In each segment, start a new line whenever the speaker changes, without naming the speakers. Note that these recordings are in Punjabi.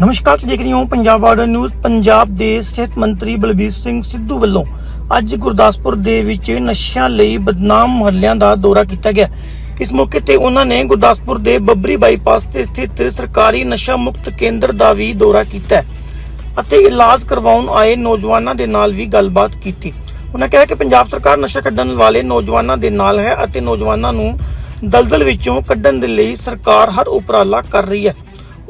ਨਮਸਕਾਰ, ਤੁਸੀਂ ਦੇਖ ਰਹੇ ਹੋ ਪੰਜਾਬ ਬਾਰਡਰ ਨਿਊਜ਼। ਪੰਜਾਬ ਦੇ ਸਿਹਤ ਮੰਤਰੀ ਬਲਬੀਰ ਸਿੰਘ ਸਿੱਧੂ ਵੱਲੋਂ ਅੱਜ ਗੁਰਦਾਸਪੁਰ ਦੇ ਵਿੱਚ ਨਸ਼ਿਆਂ ਲਈ ਬਦਨਾਮ ਮੁਹੱਲਿਆਂ ਦਾ ਦੌਰਾ ਕੀਤਾ ਗਿਆ। ਇਸ ਮੌਕੇ ਤੇ ਉਹਨਾਂ ਨੇ ਗੁਰਦਾਸਪੁਰ ਦੇ ਬੱਬਰੀ ਬਾਈਪਾਸ ਤੇ ਸਥਿਤ ਸਰਕਾਰੀ ਨਸ਼ਾ ਮੁਕਤ ਕੇਂਦਰ ਦਾ ਵੀ ਦੌਰਾ ਕੀਤਾ ਅਤੇ ਇਲਾਜ ਕਰਵਾਉਣ ਆਏ ਨੌਜਵਾਨਾਂ ਦੇ ਨਾਲ ਵੀ ਗੱਲਬਾਤ ਕੀਤੀ। ਉਹਨਾਂ ਕਿਹਾ ਕਿ ਪੰਜਾਬ ਸਰਕਾਰ ਨਸ਼ਾ ਕੱਢਣ ਵਾਲੇ ਨੌਜਵਾਨਾਂ ਦੇ ਨਾਲ ਹੈ ਅਤੇ ਨੌਜਵਾਨਾਂ ਨੂੰ ਦਲਦਲ ਵਿੱਚੋਂ ਕੱਢਣ ਦੇ ਲਈ ਸਰਕਾਰ ਹਰ ਉਪਰਾਲਾ ਕਰ ਰਹੀ ਹੈ।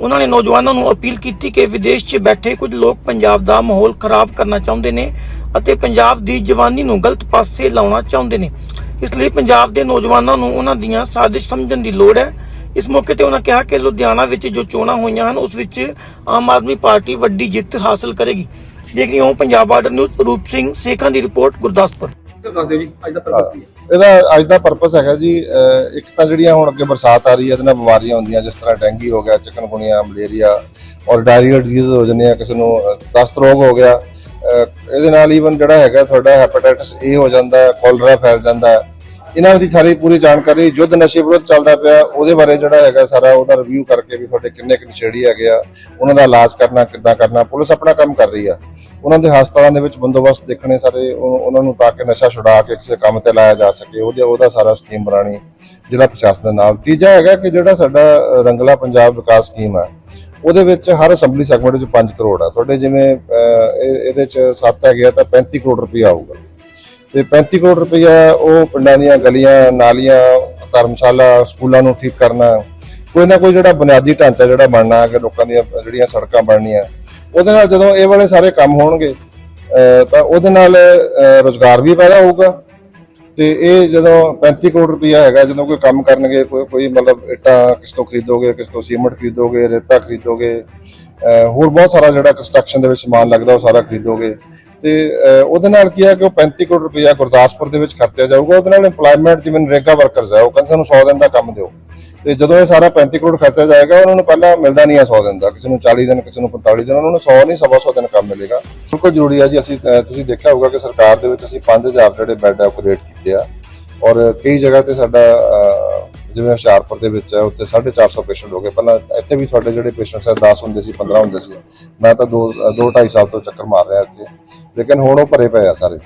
ਉਹਨਾਂ ਨੇ ਨੌਜਵਾਨਾਂ ਨੂੰ ਅਪੀਲ ਕੀਤੀ ਕਿ ਵਿਦੇਸ਼ 'ਚ ਬੈਠੇ ਕੁਝ ਲੋਕ ਪੰਜਾਬ ਦਾ ਮਾਹੌਲ ਖਰਾਬ ਕਰਨਾ ਚਾਹੁੰਦੇ ਨੇ ਅਤੇ ਪੰਜਾਬ ਦੀ ਜਵਾਨੀ ਨੂੰ ਗਲਤ ਪਾਸੇ ਲਾਉਣਾ ਚਾਹੁੰਦੇ ਨੇ। ਇਸ ਲਈ ਪੰਜਾਬ ਦੇ ਨੌਜਵਾਨਾਂ ਨੂੰ ਉਹਨਾਂ ਦੀਆਂ ਸਾਜ਼ਿਸ਼ ਸਮਝਣ ਦੀ ਲੋੜ ਹੈ। ਇਸ ਮੌਕੇ ਤੇ ਉਹਨਾਂ ਕਿਹਾ ਕਿ ਲੁਧਿਆਣਾ ਵਿੱਚ ਜੋ ਚੋਣਾਂ ਹੋਈਆਂ ਹਨ, ਉਸ ਵਿੱਚ ਆਮ ਆਦਮੀ ਪਾਰਟੀ ਵੱਡੀ ਜਿੱਤ ਹਾਸਲ ਕਰੇਗੀ। ਦੇਖ ਰਹੇ ਹੋ ਪੰਜਾਬ ਬਾਰਡਰ ਨਿਊਜ਼ ਰੂਪ ਸਿੰਘ ਸੇਖਾਂ ਦੀ ਰਿਪੋਰਟ, ਗੁਰਦਾਸਪੁਰ।
ਦੱਸ ਦਿਓ ਜੀ, ਅੱਜ ਦਾ ਪਰਪਸ ਕੀ ਹੈ?
ਇਹਦਾ ਅੱਜ ਦਾ ਪਰਪਸ ਹੈਗਾ ਜੀ ਇੱਕ ਤਾਂ ਜਿਹੜੀਆਂ ਹੁਣ ਅੱਗੇ ਬਰਸਾਤ ਆ ਰਹੀ ਹੈ, ਇਹਦੇ ਨਾਲ ਬਿਮਾਰੀਆਂ ਹੁੰਦੀਆਂ, ਜਿਸ ਤਰ੍ਹਾਂ ਡੈਂਗੀ ਹੋ ਗਿਆ ਚਿਕਨਗੁਨੀਆ ਮਲੇਰੀਆ ਔਰ ਡਾਇਰੀਆ ਡਿਜ਼ੀਜ਼ ਹੋ ਜਾਂਦੇ ਆ ਕਿਸੇ ਨੂੰ ਦਸਤ ਰੋਗ ਹੋ ਗਿਆ ਇਹਦੇ ਨਾਲ ਈਵਨ ਜਿਹੜਾ ਹੈਗਾ, ਤੁਹਾਡਾ ਹੈਪੇਟਾਈਟਸ ਏ ਹੋ ਜਾਂਦਾ ਕੋਲਰਾ ਫੈਲ ਜਾਂਦਾ ਇਹਨਾਂ ਦੀ ਸਾਰੀ ਪੂਰੀ ਜਾਣਕਾਰੀ, ਯੁੱਧ ਨਸ਼ੇ ਵਿਰੁੱਧ ਚੱਲਦਾ ਪਿਆ, ਉਹਦੇ ਬਾਰੇ ਜਿਹੜਾ ਹੈਗਾ ਸਾਰਾ ਉਹਦਾ ਰਿਵਿਊ ਕਰਕੇ ਵੀ ਤੁਹਾਡੇ ਕਿੰਨੇ ਕੁ ਨਸ਼ੇੜੀ ਹੈਗੇ ਆ, ਉਹਨਾਂ ਦਾ ਇਲਾਜ ਕਰਨਾ, ਕਿੱਦਾਂ ਕਰਨਾ, ਪੁਲਿਸ ਆਪਣਾ ਕੰਮ ਕਰ ਰਹੀ ਆ। ਉਹਨਾਂ ਦੇ ਹਸਪਤਾਲਾਂ ਦੇ ਵਿੱਚ ਬੰਦੋਬਸਤ ਦੇਖਣੇ ਸਾਰੇ, ਉਹ- ਉਹਨਾਂ ਨੂੰ ਤਾਂ ਕਿ ਨਸ਼ਾ ਛੁਡਾ ਕੇ ਕਿਸੇ ਕੰਮ ਤੇ ਲਾਇਆ ਜਾ ਸਕੇ, ਉਹਦੇ, ਉਹਦਾ ਸਾਰਾ ਸਕੀਮ ਬਣਾਣੀ ਜ਼ਿਲ੍ਹਾ ਪ੍ਰਸ਼ਾਸਨ ਦੇ ਨਾਲ। ਤੀਜਾ ਹੈਗਾ ਕਿ ਜਿਹੜਾ ਸਾਡਾ ਰੰਗਲਾ ਪੰਜਾਬ ਵਿਕਾਸ ਸਕੀਮ ਆ, ਉਹਦੇ ਵਿੱਚ ਹਰ ਅਸੈਂਬਲੀ ਸੈਗਮੈਂਟ ਵਿੱਚ 5 ਕਰੋੜ ਆ। ਤੁਹਾਡੇ ਜਿਵੇਂ ਇਹਦੇ ਚ 7 ਹੈਗੇ ਆ, ਤਾਂ 35 ਕਰੋੜ ਰੁਪਏ ਆਊਗਾ। ਤੇ 35 ਕਰੋੜ ਰੁਪਇਆ ਉਹ ਪਿੰਡਾਂ ਦੀਆਂ ਗਲੀਆਂ, ਨਾਲੀਆਂ, ਧਰਮਸ਼ਾਲਾ, ਸਕੂਲਾਂ ਨੂੰ ਠੀਕ ਕਰਨਾ, ਕੋਈ ਨਾ ਕੋਈ ਜਿਹੜਾ ਬੁਨਿਆਦੀ ਢਾਂਚਾ ਜਿਹੜਾ ਬਣਨਾ ਕਿ ਲੋਕਾਂ ਦੀਆਂ ਜਿਹੜੀਆਂ ਸੜਕਾਂ ਬਣਨੀਆਂ, ਉਹਦੇ ਨਾਲ ਜਦੋਂ ਇਹ ਵਾਲੇ ਸਾਰੇ ਕੰਮ ਹੋਣਗੇ ਤਾਂ ਉਹਦੇ ਨਾਲ, ਅਹ ਰੁਜ਼ਗਾਰ ਵੀ ਪੈਦਾ ਹੋਊਗਾ। ਤੇ ਇਹ ਜਦੋਂ 35 ਕਰੋੜ ਰੁਪਇਆ ਹੈਗਾ, ਜਦੋਂ ਕੋਈ ਕੰਮ ਕਰਨਗੇ, ਕੋਈ ਕੋਈ ਮਤਲਬ ਇੱਟਾਂ ਕਿਸ ਤੋਂ ਖਰੀਦੋਗੇ, ਕਿਸ ਤੋਂ ਸੀਮੈਂਟ ਖਰੀਦੋਗੇ, ਰੇਤਾ ਖਰੀਦੋਗੇ ਹੋਰ ਬਹੁਤ ਸਾਰਾ ਜਿਹੜਾ ਕੰਸਟਰਕਸ਼ਨ ਦੇ ਵਿੱਚ ਸਮਾਨ ਲੱਗਦਾ, ਉਹ ਸਾਰਾ ਖਰੀਦੋਗੇ। ਤੇ ਉਹਦੇ ਨਾਲ ਕੀ ਹੈ ਕਿ ਉਹ 35 ਕਰੋੜ ਰੁਪਇਆ ਗੁਰਦਾਸਪੁਰ ਦੇ ਵਿੱਚ ਖਰਚਿਆ ਜਾਊਗਾ। ਉਹਦੇ ਨਾਲ EMPLOYMENT ਜਿਵੇਂ ਨਰੇਗਾ ਵਰਕਰਸ ਹੈ ਉਹ ਕਹਿੰਦੇ ਸਾਨੂੰ 100 ਦਿਨ ਦਾ ਕੰਮ ਦਿਓ। ਤੇ ਜਦੋਂ ਇਹ ਸਾਰਾ 35 ਕਰੋੜ ਖਰਚਿਆ ਜਾਏਗਾ, ਉਹਨਾਂ ਨੂੰ ਪਹਿਲਾਂ ਮਿਲਦਾ ਨਹੀਂ ਆ 100 ਦਿਨ ਦਾ। ਕਿਸੇ ਨੂੰ 40 ਦਿਨ, ਕਿਸੇ ਨੂੰ 45 ਦਿਨ, ਉਹਨਾਂ ਨੂੰ 100 ਨਹੀਂ, ਸਵਾ 100 ਦਿਨ ਕੰਮ ਮਿਲੇਗਾ। ਬਿਲਕੁਲ ਜ਼ਰੂਰੀ ਆ ਜੀ, ਅਸੀਂ ਤੁਸੀਂ ਦੇਖਿਆ ਹੋਊਗਾ ਕਿ ਸਰਕਾਰ ਦੇ ਵਿੱਚ ਅਸੀਂ 5000 ਜਿਹੜੇ ਬੈੱਡ ਅਪਗ੍ਰੇਡ ਕੀਤੇ ਆ। ਔਰ ਕਈ ਜਗ੍ਹਾ ਤੇ ਸਾਡਾ ਜਿਵੇਂ ਹੁਸ਼ਿਆਰਪੁਰ ਦੇ ਵਿੱਚ ਹੈ ਉੱਤੇ 450 ਪੇਸ਼ੈਂਟ ਹੋ ਗਏ। ਪਹਿਲਾਂ ਇੱਥੇ ਵੀ ਤੁਹਾਡੇ ਜਿਹੜੇ ਪੇਸ਼ੈਂਟਸ ਹੈ 10 ਹੁੰਦੇ ਸੀ 15 ਹੁੰਦੇ ਸੀ। ਮੈਂ ਤਾਂ 2 2 2.5 ਸਾਲ ਤੋਂ ਚੱਕਰ ਮਾਰ ਰਿਹਾ ਇੱਥੇ। ਲੇਕਿਨ ਹੁਣ ਉਹ ਭਰੇ ਪਏ ਆ ਸਾਰੇ।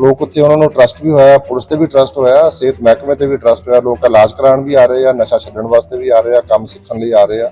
ਲੋਕ ਉੱਥੇ ਉਹਨਾਂ ਨੂੰ ਟਰਸਟ ਵੀ ਹੋਇਆ, ਪੁਲਿਸ ਤੇ ਵੀ ਟਰਸਟ ਹੋਇਆ, ਸਿਹਤ ਮਹਿਕਮੇ ਤੇ ਵੀ ਟਰਸਟ ਹੋਇਆ। ਲੋਕ ਇਲਾਜ ਕਰਾਉਣ ਵੀ ਆ ਰਹੇ ਆ, ਨਸ਼ਾ ਛੱਡਣ ਵਾਸਤੇ ਵੀ ਆ ਰਹੇ ਆ, ਕੰਮ ਸਿੱਖਣ ਲਈ ਆ ਰਹੇ ਆ।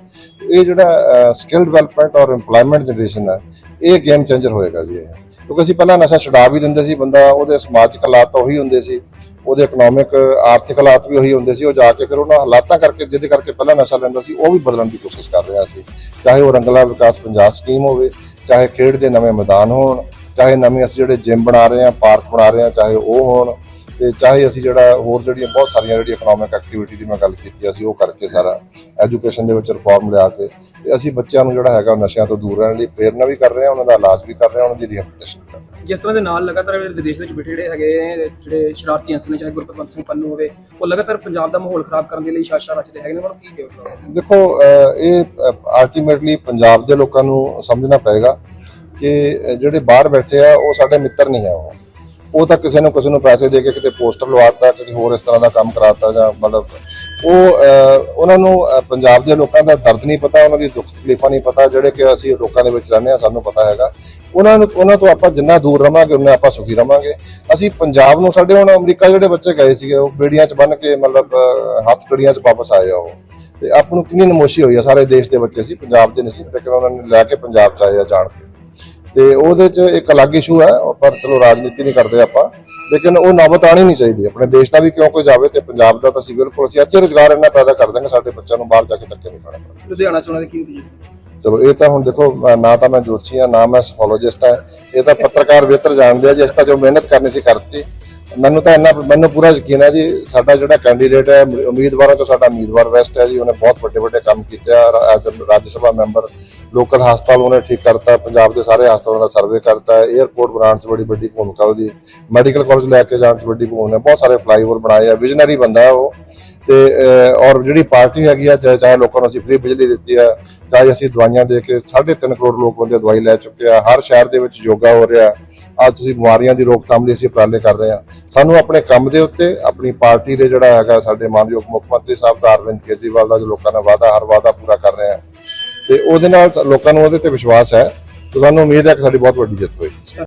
ਇਹ ਜਿਹੜਾ ਸਕਿੱਲ ਡਿਵੈਲਪਮੈਂਟ ਔਰ EMPLOYMENT ਜਨਰੇਸ਼ਨ ਹੈ, ਇਹ ਗੇਮ ਚੇਂਜਰ ਹੋਏਗਾ ਜੀ ਇਹ। ਕਿਉਂਕਿ ਅਸੀਂ ਪਹਿਲਾਂ ਨਸ਼ਾ ਛੁਡਾ ਵੀ ਦਿੰਦੇ ਸੀ, ਬੰਦਾ ਉਹਦੇ ਸਮਾਜਿਕ ਹਾਲਾਤ ਉਹੀ ਹੁੰਦੇ ਸੀ। ਉਹਦੇ ਇਕਨੋਮਿਕ ਆਰਥਿਕ ਹਾਲਾਤ ਵੀ ਉਹੀ ਹੁੰਦੇ ਸੀ, ਉਹ ਜਾ ਕੇ ਫਿਰ ਉਹਨਾਂ ਹਾਲਾਤਾਂ ਕਰਕੇ, ਜਿਹਦੇ ਕਰਕੇ ਪਹਿਲਾਂ ਨਸ਼ਾ ਲੈਂਦਾ ਸੀ, ਉਹ ਵੀ ਬਦਲਣ ਦੀ ਕੋਸ਼ਿਸ਼ ਕਰ ਰਿਹਾ ਸੀ। ਚਾਹੇ ਉਹ ਰੰਗਲਾ ਵਿਕਾਸ ਪੰਜਾਬ ਸਕੀਮ ਹੋਵੇ, ਚਾਹੇ ਖੇਡ ਦੇ ਨਵੇਂ ਮੈਦਾਨ ਹੋਣ, ਚਾਹੇ ਨਵੇਂ ਅਸੀਂ ਜਿਹੜੇ ਜਿਮ ਬਣਾ ਰਹੇ ਹਾਂ ਪਾਰਕ ਬਣਾ ਰਹੇ ਹਾਂ, ਚਾਹੇ ਉਹ ਹੋਣ, ਤੇ ਚਾਹੇ ਅਸੀਂ ਜਿਹੜਾ ਹੋਰ ਜਿਹੜੀਆਂ ਬਹੁਤ ਸਾਰੀਆਂ ਜਿਹੜੀ ਇਕਨੋਮਿਕ ਐਕਟੀਵਿਟੀ ਦੀ ਮੈਂ ਗੱਲ ਕੀਤੀ ਅਸੀਂ ਉਹ ਕਰਕੇ ਸਾਰਾ ਐਜੂਕੇਸ਼ਨ ਦੇ ਵਿੱਚ ਰਿਫਾਰਮ ਲਿਆ ਕੇ, ਤੇ ਅਸੀਂ ਬੱਚਿਆਂ ਨੂੰ ਜਿਹੜਾ ਹੈਗਾ ਉਹ ਨਸ਼ਿਆਂ ਤੋਂ ਦੂਰ ਰਹਿਣ ਲਈ ਪ੍ਰੇਰਨਾ ਵੀ ਕਰ ਰਹੇ ਹਾਂ, ਉਹਨਾਂ ਦਾ ਇਲਾਜ ਵੀ ਕਰ ਰਹੇ ਹਾਂ, ਉਹਨਾਂ ਦੀ ਰਿਹੈਬਿਲਿਟੇਸ਼ਨ ਕਰ ਰਹੇ
ਜਿਸ ਤਰ੍ਹਾਂ ਦੇ ਨਾਲ ਲਗਾਤਾਰ ਵਿਦੇਸ਼ ਵਿੱਚ ਬੈਠੇ ਜਿਹੜੇ ਹੈਗੇ ਜਿਹੜੇ ਸ਼ਰਾਰਤੀ ਅੰਸਰ ਨੇ, ਚਾਹੇ ਗੁਰਪਤਵੰਤ ਸਿੰਘ ਪੰਨੂ ਹੋਵੇ, ਉਹ ਲਗਾਤਾਰ ਪੰਜਾਬ ਦਾ ਮਾਹੌਲ ਖਰਾਬ ਕਰਨ ਦੇ ਲਈ ਸ਼ਾਸ਼ਾ ਰਚਦੇ ਹੈਗੇ ਨੇ। ਉਹਨਾਂ ਨੂੰ ਕੀ ਦਿਓ
ਦੇਖੋ ਇਹ ਅਲਟੀਮੇਟਲੀ ਪੰਜਾਬ ਦੇ ਲੋਕਾਂ ਨੂੰ ਸਮਝਣਾ ਪਏਗਾ ਕਿ ਜਿਹੜੇ ਬਾਹਰ ਬੈਠੇ ਆ, ਉਹ ਸਾਡੇ ਮਿੱਤਰ ਨਹੀਂ ਆ ਉਹ। ਉਹ ਤਾਂ ਕਿਸੇ ਨੂੰ ਕਿਸੇ ਨੂੰ ਪੈਸੇ ਦੇ ਕੇ ਕਿਤੇ ਪੋਸਟਰ ਲਵਾਤਾ, ਕਿਤੇ ਹੋਰ ਇਸ ਤਰ੍ਹਾਂ ਦਾ ਕੰਮ ਕਰਾਤਾ ਜਾਂ ਮਤਲਬ ਉਹ ਉਹਨਾਂ ਨੂੰ ਪੰਜਾਬ ਦੇ ਲੋਕਾਂ ਦਾ ਦਰਦ ਨਹੀਂ ਪਤਾ, ਉਹਨਾਂ ਦੀ ਦੁੱਖ ਤਕਲੀਫਾਂ ਨਹੀਂ ਪਤਾ, ਜਿਹੜੇ ਕਿ ਅਸੀਂ ਲੋਕਾਂ ਦੇ ਵਿੱਚ ਰਹਿੰਦੇ ਆ ਸਾਨੂੰ ਪਤਾ ਹੈਗਾ। ਉਹਨਾਂ ਨੂੰ ਉਹਨਾਂ ਤੋਂ ਆਪਾਂ ਜਿੰਨਾ ਦੂਰ ਰਵਾਂਗੇ, ਉਨਾ ਆਪਾਂ ਸੁਖੀ ਰਵਾਂਗੇ। ਅਸੀਂ ਪੰਜਾਬ ਨੂੰ ਸਾਡੇ ਹੁਣ ਅਮਰੀਕਾ ਜਿਹੜੇ ਬੱਚੇ ਗਏ ਸੀਗੇ, ਉਹ ਬੇੜੀਆਂ 'ਚ ਬੰਨ ਕੇ ਮਤਲਬ ਹੱਥ ਕੜੀਆਂ 'ਚ ਵਾਪਸ ਆਏ ਆ ਉਹ। ਤੇ ਆਪ ਨੂੰ ਕਿੰਨੀ ਨਮੋਸ਼ੀ ਹੋਈ ਆ, ਸਾਰੇ ਦੇਸ਼ ਦੇ ਬੱਚੇ ਸੀ, ਪੰਜਾਬ ਦੇ ਨਹੀਂ ਸੀ, ਲੇਕਿਨ ਉਹਨਾਂ ਨੇ ਲੈ ਕੇ ਪੰਜਾਬ 'ਚ ਆਏ ਆ ਜਾਣ ਕੇ। ਤੇ ਉਹਦੇ 'ਚ ਇੱਕ ਅਲੱਗ ਇਸ਼ੂ ਹੈ ਪਰ ਚਲੋ ਰਾਜਨੀਤੀ ਨਹੀਂ ਕਰਦੇ ਆਪਾਂ। ਲੇਕਿਨ ਉਹ ਨੌਬਤ ਆਣੀ ਨਹੀਂ ਚਾਹੀਦੀ। ਆਪਣੇ ਦੇਸ਼ ਦਾ ਵੀ ਕਿਉਂ ਕੋਈ ਜਾਵੇ ਤੇ ਪੰਜਾਬ ਦਾ ਤਾਂ ਅਸੀਂ ਬਿਲਕੁਲ ਅਸੀਂ ਇੱਥੇ ਰੁਜ਼ਗਾਰ ਇੰਨਾ ਪੈਦਾ ਕਰ ਦਾਂਗੇ ਸਾਡੇ ਬੱਚਿਆਂ ਨੂੰ ਬਾਹਰ ਜਾ ਕੇ ਧੱਕੇ ਨਹੀਂ ਖਾਣੇ। ਪੈਣਗੇ।
ਲੁਧਿਆਣਾ ਚੋਣਾਂ ਦੇ ਕੀ ਨਤੀਜੇ
ਚਲੋ ਇਹ ਤਾਂ ਹੁਣ ਦੇਖੋ ਨਾ ਤਾਂ ਮੈਂ ਜੋਤਸ਼ੀ ਹਾਂ ਨਾ ਮੈਂ ਸਫੋਲੋਜਿਸਟ ਹਾਂ। ਇਹ ਤਾਂ ਪੱਤਰਕਾਰ ਬਿਹਤਰ ਜਾਣਦੇ ਆ ਜਿਸ ਤਾਂ ਜੋ ਮਿਹਨਤ ਕਰਨੀ ਸੀ ਕਰਤੀ। ਮੈਨੂੰ ਤਾਂ ਇੰਨਾ ਮੈਨੂੰ ਪੂਰਾ ਯਕੀਨ ਹੈ ਜੀ, ਸਾਡਾ ਜਿਹੜਾ ਕੈਂਡੀਡੇਟ ਹੈ ਉਮੀਦਵਾਰਾਂ ਤੋਂ ਸਾਡਾ ਉਮੀਦਵਾਰ ਵੈਸਟ ਹੈ ਜੀ, ਉਹਨੇ ਬਹੁਤ ਵੱਡੇ ਵੱਡੇ ਕੰਮ ਕੀਤੇ ਆ as Raj Sabha member local ਹਸਪਤਾਲ ਉਹਨੇ ਠੀਕ ਕਰਤਾ, ਪੰਜਾਬ ਦੇ ਸਾਰੇ ਹਸਪਤਾਲਾਂ ਦਾ ਸਰਵੇ ਕਰਤਾ ਹੈ 에ਅਰਪੋਰਟ ਬਣਾਉਣ 'ਚ ਬੜੀ ਵੱਡੀ ਭੂਮਿਕਾ ਉਹਦੀ ਮੈਡੀਕਲ ਕਾਲਜ ਲੈ ਕੇ ਜਾਣ 'ਚ ਵੱਡੀ ਭੂਮਿਕਾ ਬਹੁਤ ਸਾਰੇ ਫਲਾਈਓਵਰ ਬਣਾਏ ਆ ਵਿਜ਼ਨਰੀ ਬੰਦਾ ਹੈ ਉਹ। ਤੇ ਔਰ ਜਿਹੜੀ ਪਾਰਟੀ ਹੈਗੀ ਆ, ਚਾਹੇ ਚਾਹੇ ਲੋਕਾਂ ਨੂੰ ਅਸੀਂ ਫ੍ਰੀ ਬਿਜਲੀ ਦਿੱਤੀ ਆ, ਚਾਹੇ ਅਸੀਂ ਦਵਾਈਆਂ ਦੇ ਕੇ 3.5 ਕਰੋੜ ਲੋਕ ਬੰਦੇ ਦਵਾਈ ਲੈ ਚੁੱਕੇ ਆ, ਹਰ ਸ਼ਹਿਰ ਦੇ ਵਿੱਚ ਯੋਗਾ ਹੋ ਰਿਹਾ ਅੱਜ ਤੁਸੀਂ ਬਿਮਾਰੀਆਂ ਦੀ ਰੋਕਥਾਮ ਲਈ ਅਸੀਂ ਉਪਰਾਲੇ ਕਰ ਰਹੇ ਹਾਂ। ਸਾਨੂੰ ਆਪਣੇ ਕੰਮ ਦੇ ਉੱਤੇ, ਆਪਣੀ ਪਾਰਟੀ ਦੇ ਜਿਹੜਾ ਹੈਗਾ ਸਾਡੇ ਮਾਨਯੋਗ ਮੁੱਖ ਮੰਤਰੀ ਸਾਹਿਬ ਦਾ ਅਰਵਿੰਦ ਕੇਜਰੀਵਾਲ ਦਾ ਜੋ ਲੋਕਾਂ ਨਾਲ ਵਾਅਦਾ, ਹਰ ਵਾਅਦਾ ਪੂਰਾ ਕਰ ਰਹੇ ਆ ਤੇ ਉਹਦੇ ਨਾਲ ਲੋਕਾਂ ਨੂੰ ਉਹਦੇ ਤੇ ਵਿਸ਼ਵਾਸ ਹੈ। ਤੇ ਸਾਨੂੰ ਉਮੀਦ ਹੈ ਕਿ ਸਾਡੀ ਬਹੁਤ ਵੱਡੀ ਜਿੱਤ ਹੋਈ